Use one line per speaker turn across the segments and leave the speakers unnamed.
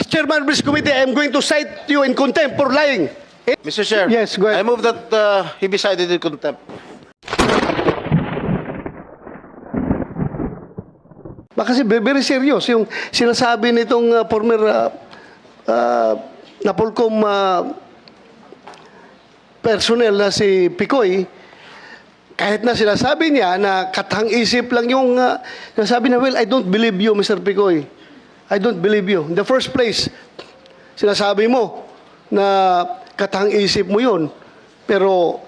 As chairman of this committee, I am going to cite you in contempt for lying.
Mr. Chair.
Yes, go ahead.
I move that uh, he be cited in contempt.
Baka kasi very, very serious yung sinasabi nitong uh, former uh, uh, Napolcom uh, personnel na si Picoy, kahit na sinasabi niya na katang-isip lang yung uh, sinasabi na, well, I don't believe you, Mr. Picoy. I don't believe you. In the first place, sinasabi mo na katang-isip mo yun. Pero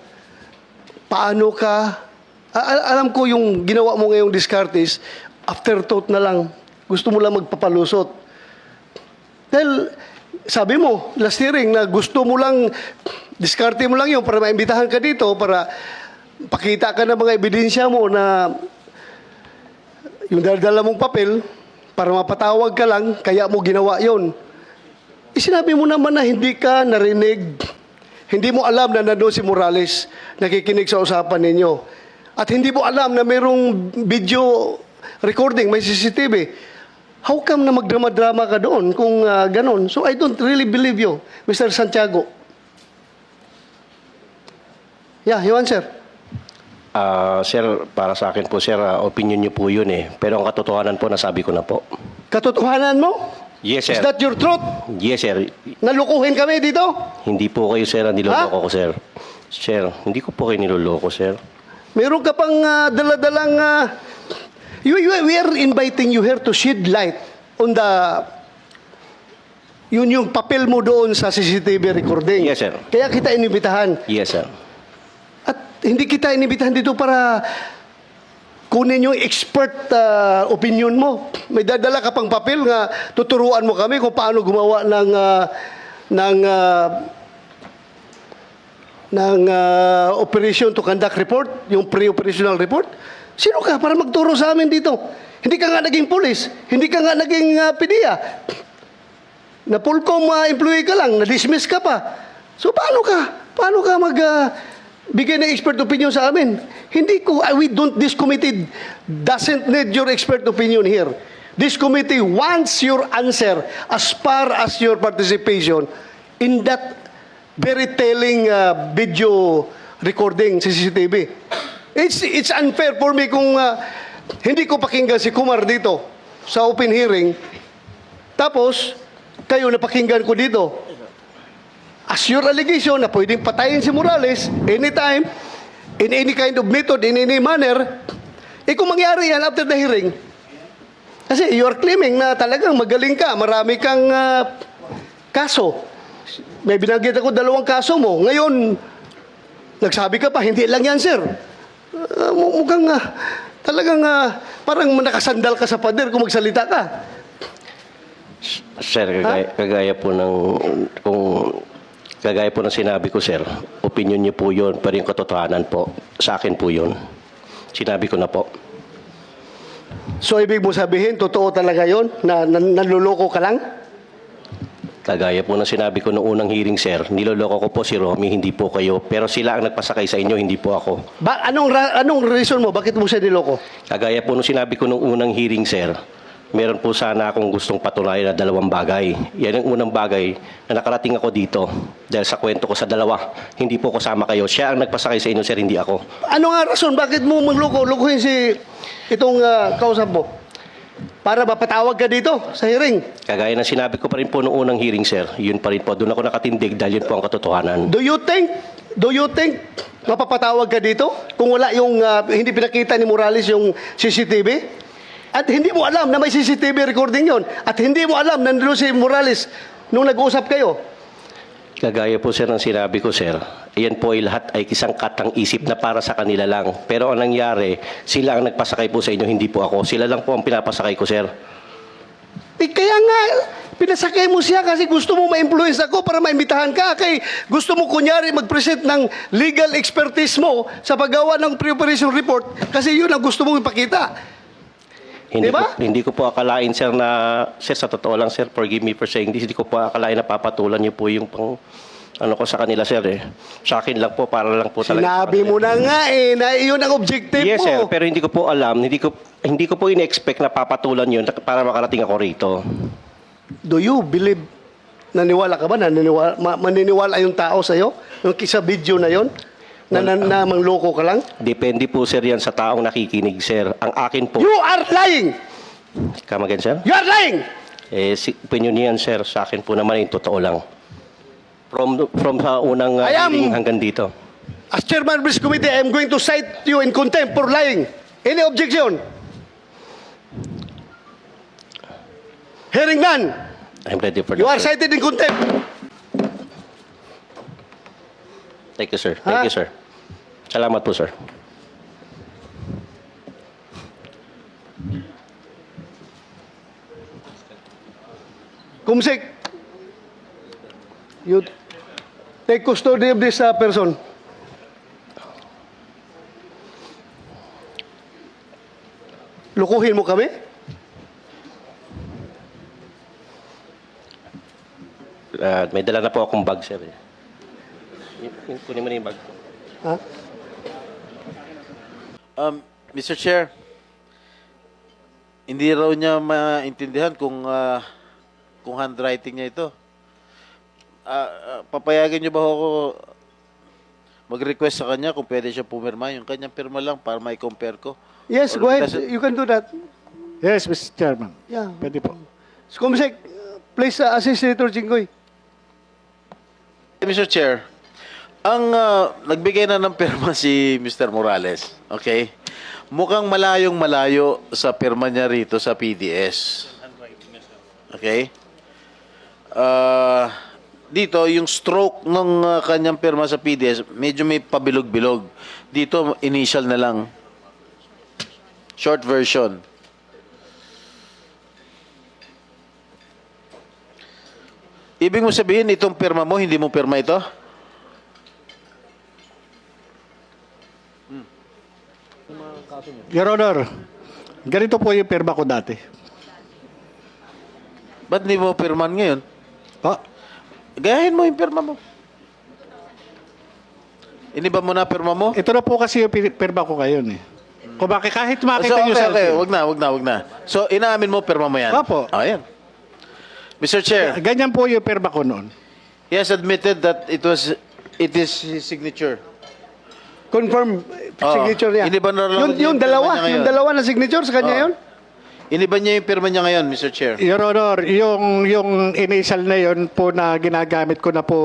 paano ka al- alam ko yung ginawa mo ngayong Descartes, afterthought na lang. Gusto mo lang magpapalusot. Dahil sabi mo, last hearing, na gusto mo lang, diskarte mo lang yun para maimbitahan ka dito, para pakita ka ng mga ebidensya mo na yung dala mong papel, para mapatawag ka lang, kaya mo ginawa yon. Isinabi mo naman na hindi ka narinig, hindi mo alam na nandun si Morales, nakikinig sa usapan ninyo. At hindi mo alam na mayroong video recording, may CCTV. How come na magdrama-drama ka doon kung ah, ganon? So I don't really believe you, Mr. Santiago. Yeah, you answer.
Ah, sir, para sa akin po, sir, ah, opinion niyo po yun eh. Pero ang katotohanan po, nasabi ko na po.
Katotohanan mo?
Yes,
Is
sir.
that your truth?
Yes, sir.
Nalukuhin kami dito?
Hindi po kayo, sir, ang niloloko ko, sir. Sir, hindi ko po kayo niloloko, sir.
Meron ka pang ah, daladalang... ah, you, you, we are inviting you here to shed light on the... Yun yung papel mo doon sa CCTV recording.
Yes, sir.
Kaya kita inibitahan.
Yes, sir.
Hindi kita inibitahan dito para kunin yung expert ah, opinion mo. May dadala ka pang papel nga tuturuan mo kami kung paano gumawa ng ah, ng ah, ng ah, operation to conduct report, yung pre-operational report. Sino ka para magturo sa amin dito? Hindi ka nga naging pulis, hindi ka nga naging ah, PDEA. Na Pulcom ah, employee ka lang, na-dismiss ka pa. So paano ka? Paano ka mag ah, bigay ng expert opinion sa amin? Hindi ko, ah, we don't, this committee doesn't need your expert opinion here. This committee wants your answer as far as your participation in that very telling uh, video recording CCTV. It's, it's unfair for me kung uh, hindi ko pakinggan si Kumar dito sa open hearing, tapos kayo napakinggan ko dito. As your allegation na pwedeng patayin si Morales anytime, in any kind of method, in any manner, eh kung mangyari yan after the hearing, kasi you are claiming na talagang magaling ka, marami kang ah, kaso. May binanggit ako dalawang kaso mo. Ngayon, nagsabi ka pa, hindi lang yan, sir. Mu- mukhang ah, talagang ah, parang nakasandal ka sa pader kung magsalita ka.
Sir, kagaya, kagaya po ng... Kung, kagaya po ng sinabi ko, sir, opinion niyo po yun, pero yung katotohanan po, sa akin po yun. Sinabi ko na po.
So, ibig mo sabihin, totoo talaga yon na, na nanluloko ka lang?
Kagaya po ng sinabi ko noong unang hearing, sir, niloloko ko po si Romy, hindi po kayo. Pero sila ang nagpasakay sa inyo, hindi po ako.
Ba, anong, ra- anong reason mo? Bakit mo siya niloko?
Kagaya po nung sinabi ko nung unang hearing, sir, meron po sana akong gustong patunayan na dalawang bagay. Yan ang unang bagay na nakarating ako dito dahil sa kwento ko sa dalawa. Hindi po kasama kayo. Siya ang nagpasakay sa inyo, sir, hindi ako.
Ano nga rason? Bakit mo magloko? Lukuhin si itong ah, kausap mo? Para mapatawag ka dito sa hearing.
Kagaya ng sinabi ko pa rin po nung unang hearing, sir, yun pa rin po. Doon ako nakatindig dahil yun po ang katotohanan.
Do you think, do you think mapapatawag ka dito kung wala yung ah, hindi pinakita ni Morales yung CCTV? At hindi mo alam na may CCTV recording yon At hindi mo alam na nandun si Morales nung nag-usap kayo.
Kagaya po, sir, ng sinabi ko, sir, yan po ay lahat ay isang katang isip na para sa kanila lang. Pero ang nangyari, sila ang nagpasakay po sa inyo, hindi po ako. Sila lang po ang pinapasakay ko, sir.
Eh, kaya nga, pinasakay mo siya kasi gusto mo ma-influence ako para maimbitahan ka. Kay gusto mo kunyari mag-present ng legal expertise mo sa paggawa ng pre-operation report kasi yun ang gusto mong ipakita.
Hindi,
Diba?
ko, hindi ko po akalain, sir, na, sir, sa totoo lang, sir, forgive me for saying this, hindi ko po akalain na papatulan niyo po yung pang, ano ko sa kanila, sir, eh. Sa akin lang po, para lang po talaga.
Sinabi mo na nga eh, na yun ang objective
Yes,
mo.
sir, pero hindi ko po alam, hindi ko, hindi ko po in-expect na papatulan yun para makarating ako rito.
Do you believe, naniwala ka ba? Naniniwala, ma- maniniwala yung tao sa'yo? Yung kisa video na yon na, na, na mangloko ka lang?
Depende po, sir, yan sa taong nakikinig, sir. Ang akin po,
You are lying!
come again, sir?
You are lying!
Eh, si, opinion niyan, sir, sa akin po naman, yung totoo lang. From, from sa unang uh,
I am-
hearing hanggang dito.
As chairman of this committee, I am going to cite you in contempt for lying. Any objection? Hearing none.
I'm ready for
You are
that, sir.
cited in contempt.
Thank you, sir. Thank
Ha?
you, sir. Salamat po, sir.
Kumsik, you take custody of this uh, person. Lukuhin mo kami?
Uh, may dala na po akong bag, sir. eh. Kunin mo na yung bag.
Ha?
Um, Mr. Chair, hindi raw niya maintindihan kung ah, kung handwriting niya ito. Ah, ah, papayagan niyo ba ako mag-request sa kanya kung pwede siya pumirma? Yung kanyang pirma lang para may compare ko.
Yes,
Or
go ahead. You can do that.
Yes, Mr. Chairman.
Yeah.
Pwede po.
Kumsik, uh, please uh, assist Senator Jinggoy.
Mr. Chair, ang ah, nagbigay na ng pirma si Mr. Morales, okay? Mukhang malayong malayo sa pirma niya rito sa PDS. Okay? Ah, dito, yung stroke ng ah, kanyang pirma sa PDS, medyo may pabilog-bilog. Dito, initial na lang. Short version. Ibig mo sabihin, itong pirma mo, hindi mo pirma ito?
Your Honor, ganito po yung perma ko dati.
Ba't hindi mo pirman ngayon?
Oh,
Gayahin mo yung pirma mo. Iniba mo na pirma mo?
ito na po kasi yung pi- perma ko ngayon eh. Kung bakit kahit
so,
makita
okay,
nyo sa
okay. Wag na, wag na, wag na. So, inaamin mo, pirma mo yan?
Opo.
Oh, yan. Mr. Chair,
Ganyan po yung perma ko noon.
he has admitted that it was, it is his signature.
Confirm
Oo.
signature niya.
Hindi ba na
yung,
yung
dalawa,
niya ngayon?
yung dalawa na signature sa kanya
Oo.
yun?
Iniba niya yung pirma niya ngayon, Mr. Chair.
Your Honor, yung, yung initial na yun po na ginagamit ko na po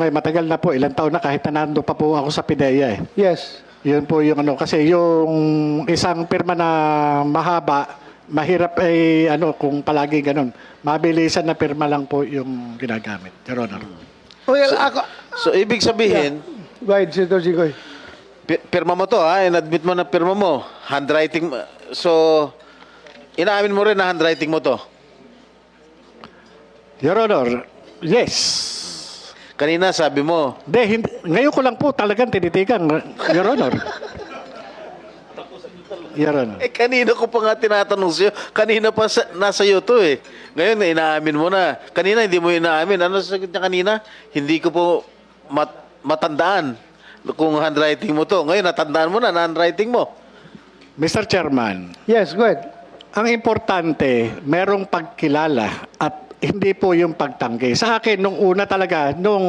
ngayon, matagal na po, ilang taon na kahit na nando pa po ako sa PIDEA eh.
Yes.
Yun po yung ano, kasi yung isang pirma na mahaba, mahirap ay ano kung palagi ganun. Mabilisan na pirma lang po yung ginagamit, Your Honor.
Well, ako,
So, ibig sabihin,
go ahead, Senator Jinggoy.
Pi- pirma mo to, ha? In-admit mo na pirma mo. Handwriting mo. So, inaamin mo rin na handwriting mo to.
Your Honor, yes.
Kanina sabi mo,
De, hindi, ngayon ko lang po talagang tinitigan, Your Honor. Your Honor.
eh kanina ko pa nga tinatanong sa'yo. Kanina pa sa, nasa iyo to eh. Ngayon, inaamin mo na. Kanina hindi mo inaamin. Ano sagot niya kanina? Hindi ko po mat, matandaan kung handwriting mo to. Ngayon, natandaan mo na na handwriting mo.
Mr. Chairman,
Yes, go ahead.
ang importante, merong pagkilala at hindi po yung pagtanggi. Sa akin, nung una talaga, nung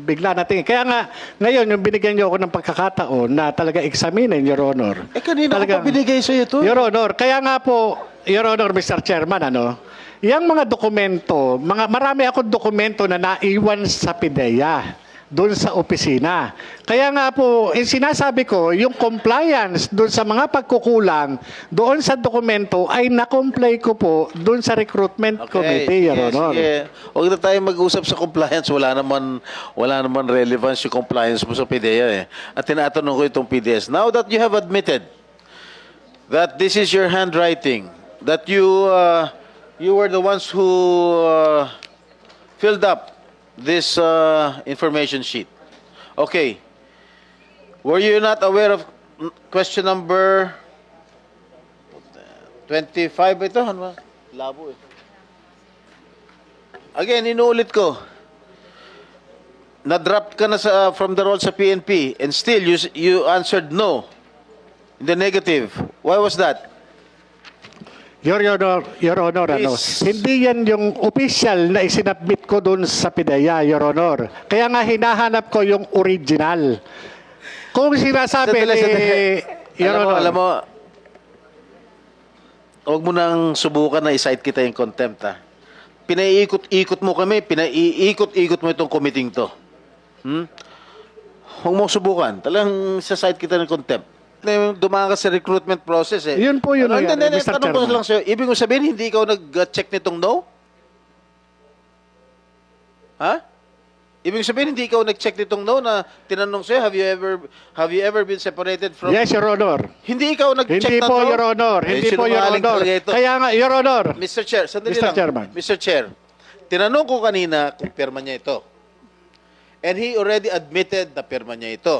bigla natin. Kaya nga, ngayon, yung binigyan niyo ako ng pagkakataon na talaga examinin, Your Honor.
Eh kanina
Talagang-
ko pa binigay sa'yo to.
Your Honor, kaya nga po, Your Honor, Mr. Chairman, ano, yung mga dokumento, mga marami akong dokumento na naiwan sa PIDEA doon sa opisina. Kaya nga po, eh, sinasabi ko, yung compliance doon sa mga pagkukulang doon sa dokumento ay na-comply ko po doon sa recruitment committee, Your Honor.
sige. Huwag na tayo mag-usap sa compliance. Wala naman, wala naman relevance yung compliance mo sa PDEA eh. At tinatanong ko itong PDS. Now that you have admitted that this is your handwriting, that you uh, you were the ones who uh, filled up this uh, information sheet. Okay. Were you not aware of question number 25 ito? Ano? Labo eh. Again, inuulit ko. Na-drop ka na sa, from the role sa PNP and still you, you answered no. In the negative. Why was that?
Your Honor, Your Honor, ano,
Please.
hindi yan yung official na isinabit ko doon sa PIDEA, Your Honor. Kaya nga hinahanap ko yung original. Kung sinasabi
Sandali,
ni...
sandali.
Your
alam mo,
Honor,
alam mo, huwag mo nang subukan na i-cite kita yung contempt, ha? Pinaiikot-ikot mo kami, pinaiikot-ikot mo itong committing to. Hmm? Huwag mo subukan. Talagang sa-cite kita ng contempt. Dumaan ka sa recruitment process, eh.
Yun po yun,
Ano, hindi,
Mr.
tanong ko
Chairman.
lang sa'yo. Ibig mo sabihin, hindi ikaw nag-check nitong no? Ha? Ibig sabihin, hindi ikaw nag-check nitong no na tinanong sa'yo, have you ever have you ever been separated from...
yes, Your Honor.
Hindi ikaw nag-check
Hindi
ng
po,
no?
Your Honor.
Eh,
Hindi po, Your
sinungaling
Honor.
talaga ito.
Kaya nga, Your Honor.
Mr. Chair, sandali
Mr.
lang.
Chairman.
Mr. Chair, tinanong ko kanina kung pirma niya ito. And he already admitted na pirma niya ito.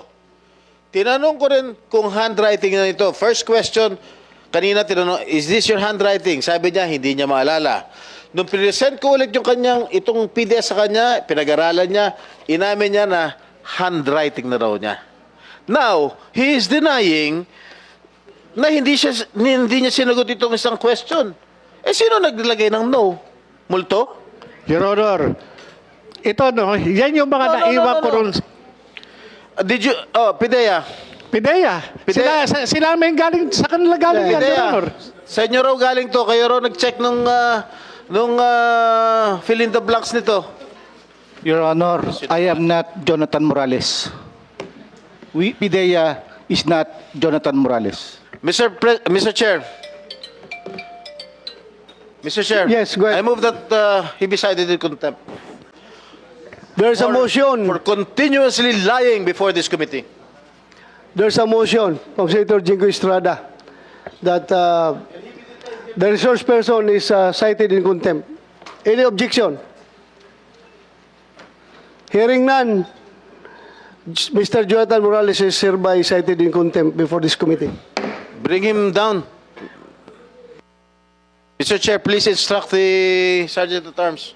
Tinanong ko rin kung handwriting na ito. First question, kanina tinanong, is this your handwriting? Sabi niya, hindi niya maalala. Nung present ko ulit yung kanyang, itong PDF sa kanya, pinag-aralan niya, inamin niya na handwriting na raw niya. Now, he is denying na hindi siya hindi niya sinagot itong isang question. Eh sino naglagay ng no? Multo?
Your Honor. Ito, no, yan yung mga
No, no, no,
naiwan
no,
ko
no.
ron.
Uh, did you oh, Pidea.
PIDEA.
PIDEA.
Sila, sa- sila may galing, sa kanila galing yan, Your
Pidea.
Honor.
Sa inyo raw galing to, kayo raw nag-check nung ah, nung ah, fill in the blanks nito.
Your Honor, I am not Jonathan Morales. We, PIDEA is not Jonathan Morales.
Mr. Pre- Mr. Chair. Mr. Chair.
Yes, go ahead.
I move that uh, he be cited in contempt.
There's a
for-
motion.
for continuously lying before this committee.
There's a motion from Senator Jingo Estrada that uh, the resource person is uh, cited in contempt. Any objection? Hearing none, Mr. Jonathan Morales is hereby cited in contempt before this committee.
Bring him down. Mr. Chair, please instruct the Sergeant at Arms.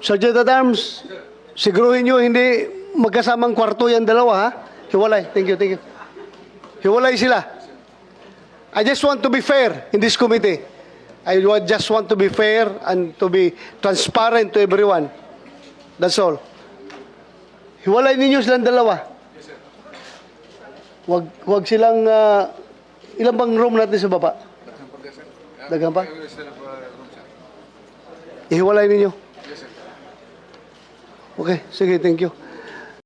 Sergeant at Arms, siguruhin nyo hindi magkasamang kwarto yan dalawa, ha? Hiwalay. Thank you, thank you. Hiwalay sila. I just want to be fair in this committee. I just want to be fair and to be transparent to everyone. That's all. Hiwalay ninyo silang dalawa. Wag, wag silang, ah, ilan bang room natin sa baba? Dagan pa? Ihiwalay ninyo. Okay, thank you.